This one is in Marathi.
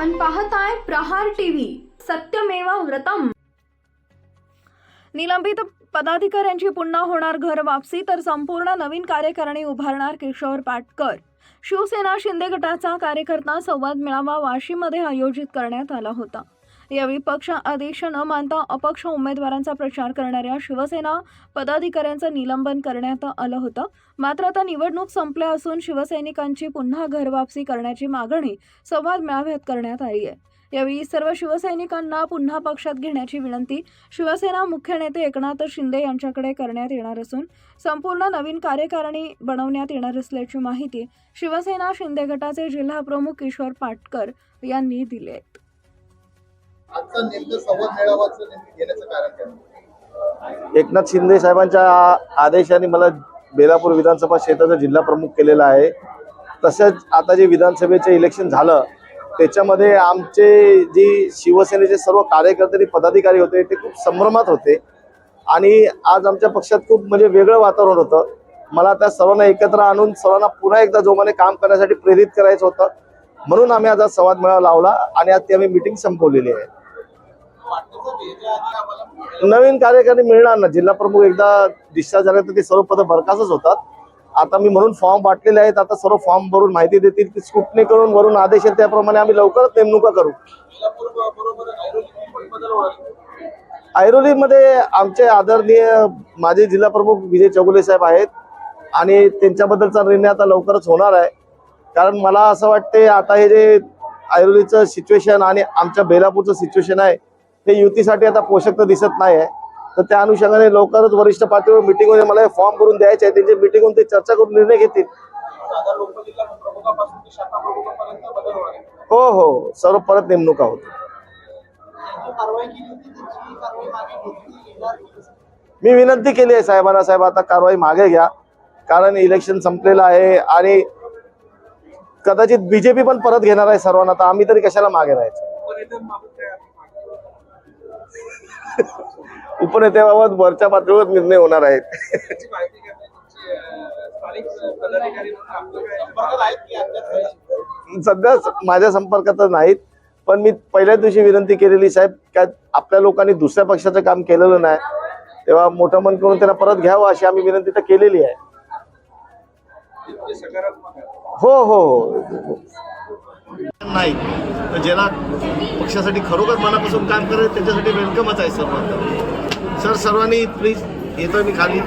पाहताय प्रहार टीव्ही. सत्यमेवा व्रतम. निलंबित पदाधिकाऱ्यांची पुन्हा होणार घर वापसी तर संपूर्ण नवीन कार्यकारिणी उभारणार किशोर पाटकर. शिवसेना शिंदे गटाचा कार्यकर्ता संवाद मेळावा वाशीमध्ये आयोजित करण्यात आला होता. यावेळी पक्ष आदेश न मानता अपक्ष उमेदवारांचा प्रचार करणाऱ्या शिवसेना पदाधिकाऱ्यांचं निलंबन करण्यात आलं होतं. मात्र आता निवडणूक संपल्या असून शिवसैनिकांची पुन्हा घरवापसी करण्याची मागणी संवाद मेळाव्यात करण्यात आली आहे. यावेळी सर्व शिवसैनिकांना पुन्हा पक्षात घेण्याची विनंती शिवसेना मुख्य नेते एकनाथ शिंदे यांच्याकडे करण्यात येणार असून संपूर्ण नवीन कार्यकारिणी बनवण्यात येणार असल्याची माहिती शिवसेना शिंदे गटाचे जिल्हा प्रमुख किशोर पाटकर यांनी दिली आहे. आजचा नेमकं संवाद मेळावाचं नेमकं घेण्याचं कारण काय? एकनाथ शिंदे साहेबांच्या आदेशाने मला बेलापूर विधानसभा क्षेत्राचा जिल्हा प्रमुख केलेला आहे. तसंच आता जे विधानसभेचे इलेक्शन झालं त्याच्यामध्ये आमचे जी शिवसेनेचे सर्व कार्यकर्ते आणि पदाधिकारी होते ते खूप संभ्रमात होते. आणि आज आमच्या पक्षात खूप म्हणजे वेगळं वातावरण होतं. मला त्या सर्वांना एकत्र आणून सर्वांना पुन्हा एकदा जोमाने काम करण्यासाठी प्रेरित करायचं होतं. म्हणून आम्ही आज संवाद मेळावा लावला आणि आज ती आम्ही मिटिंग संपवलेली आहे वाटतं सर याच्या आधी आम्हाला नवीन कार्यकारी मिळणार ना? जिल्हा प्रमुख एकदा डिस्चार्ज झाले तर ते सर्व पद बरखासच होतात. आता मी म्हणून फॉर्म वाटलेले आहेत. आता सर्व फॉर्म भरून माहिती देतील. ती स्कुटनी करून वरून आदेश येईल त्याप्रमाणे आम्ही लवकरच नेमणुका करू. ऐरोलीमध्ये आमचे आदरणीय माजी जिल्हा प्रमुख विजय चौगुले साहेब आहेत. आणि त्यांच्याबद्दलचा निर्णय आता लवकरच होणार आहे. कारण मला असं वाटते आता हे जे ऐरोलीचं सिच्युएशन आणि आमच्या बेलापूरचं सिच्युएशन आहे ते युतीसाठी आता पोषक तर दिसत नाही आहे तर त्या अनुषंगाने लवकरच वरिष्ठ पातळीवर मिटिंग होईल मला फॉर्म भरून द्यायचे आहे त्यांची मिटिंग होऊन ते चर्चा करून निर्णय घेतील. हो हो. सर्व परत नेमणुका होतील मी विनंती केली आहे साहेबांना साहेब आता कारवाई मागे घ्या. कारण इलेक्शन संपलेलं आहे आणि कदाचित बीजेपी पण परत घेणार आहे सर्वांना. आता आम्ही तरी कशाला मागे राहायचं? उपनेत्याबाबत वरच्या पातळीवर निर्णय होणार आहेत. संपर्कात? सध्या माझ्या संपर्कातच नाहीत पण मी पहिल्या दिवशी विनंती केलेली साहेब काय आपल्या लोकांनी दुसऱ्या पक्षाचं काम केलेलं नाही तेव्हा मोठं मन करून त्यांना परत घ्यावं अशी आम्ही विनंती तर केलेली आहे. हो हो हो. नाही. तर ज्याला पक्षासाठी खरोखर मनापासून काम करेल त्याच्यासाठी वेलकमच आहे सर्व सर सर्वांनी प्लीज येतोय मी खाली.